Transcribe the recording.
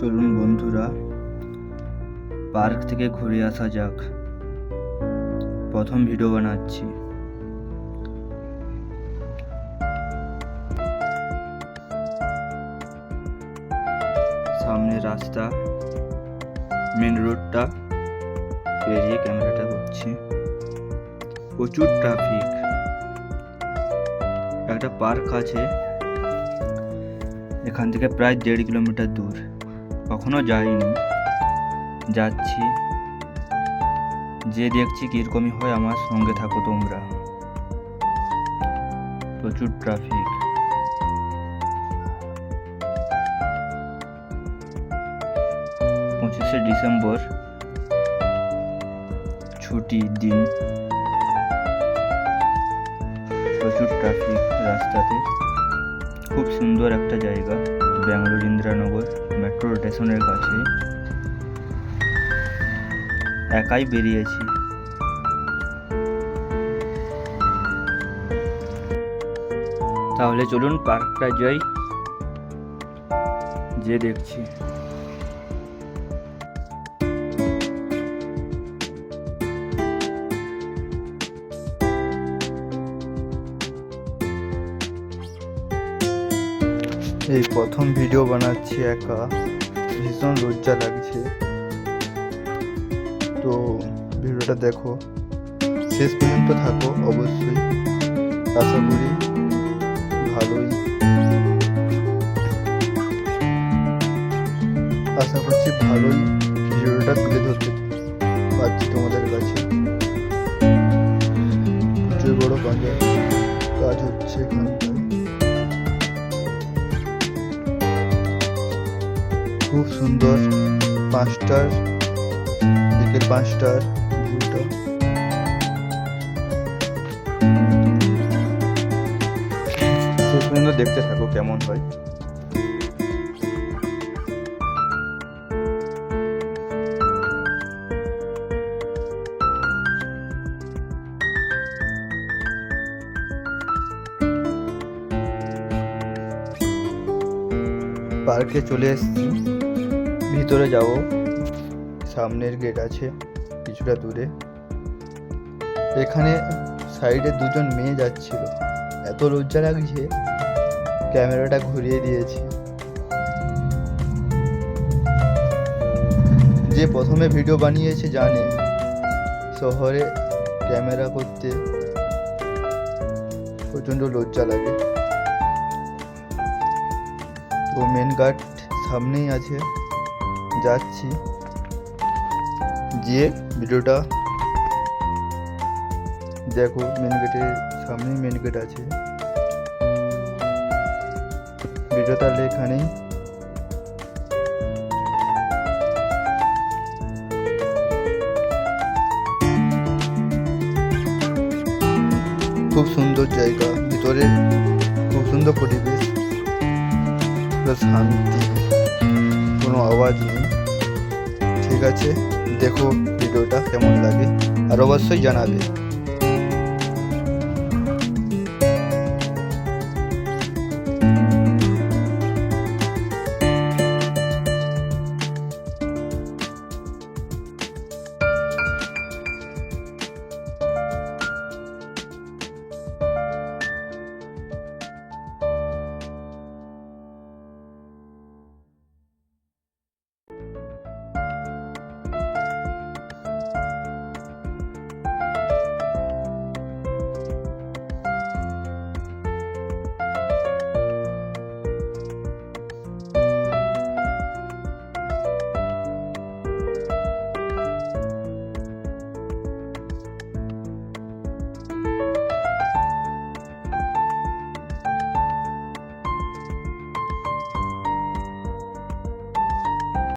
চলুন বন্ধুরা, পার্ক থেকে ঘুরে আসা যাক। প্রথম ভিডিও বানাচ্ছি। সামনে রাস্তা মেন রোডটা পেরিয়ে ক্যামেরাটা করছি প্রচুর ট্রাফিক একটা পার্ক আছে, এখান থেকে প্রায় দেড় কিলোমিটার দূর। কখনো যাইনি। যাচ্ছি। যে দেখছি কীরকমই হয় আমার সঙ্গে থাকো তোমরা। প্রচুর ট্রাফিক পঁচিশে ডিসেম্বর, ছুটির দিন। প্রচুর ট্রাফিক রাস্তাতে। খুব সুন্দর একটা জায়গা ব্যাঙ্গালোর ইন্দিরানগর মেট্রো স্টেশনের কাছে একাই বেরিয়েছি। তাহলে চলুন পার্কটা যাই। যে দেখছি। এই প্রথম ভিডিও বানাচ্ছি একা। ভীষণ লজ্জা লাগছে। তো ভিডিওটা দেখো। শেষ পর্যন্ত থাকো অবশ্যই। আশা করি ভালোই। আশা করছি ভালোই ভিডিওটা তুলে ধরতে পারছি তোমাদের কাছে। প্রচুর বড় বাজার কাজ হচ্ছে এখানটায়। খুব সুন্দর পাঁচটার বিকেল পাঁচটার দেখতে থাকো কেমন হয়। পার্কে চলে এসেছি। ভিতরে যাব। সামনের গেট আছে কিছুটা দূরে। এখানে সাইডে দুজন মেয়ে যাচ্ছিল। এত লজ্জা লাগছে, ক্যামেরাটা ঘুরিয়ে দিয়েছি। যে প্রথমে ভিডিও বানিয়েছে জানে, শহরে ক্যামেরা করতে প্রচণ্ড লজ্জা লাগে। তো মেন গার্ড সামনেই আছে। যাচ্ছি। গিয়ে ভিডিওটা দেখো মেন গেটের সামনেই মেন গেট আছে। ভিডিও তাহলে এখানেই। খুব সুন্দর জায়গা, ভিতরে খুব সুন্দর পরিবেশ পুরো শান্তি, কোনো আওয়াজ নেই। ঠিক আছে? দেখো ভিডিওটা কেমন লাগে আর অবশ্যই জানাবে।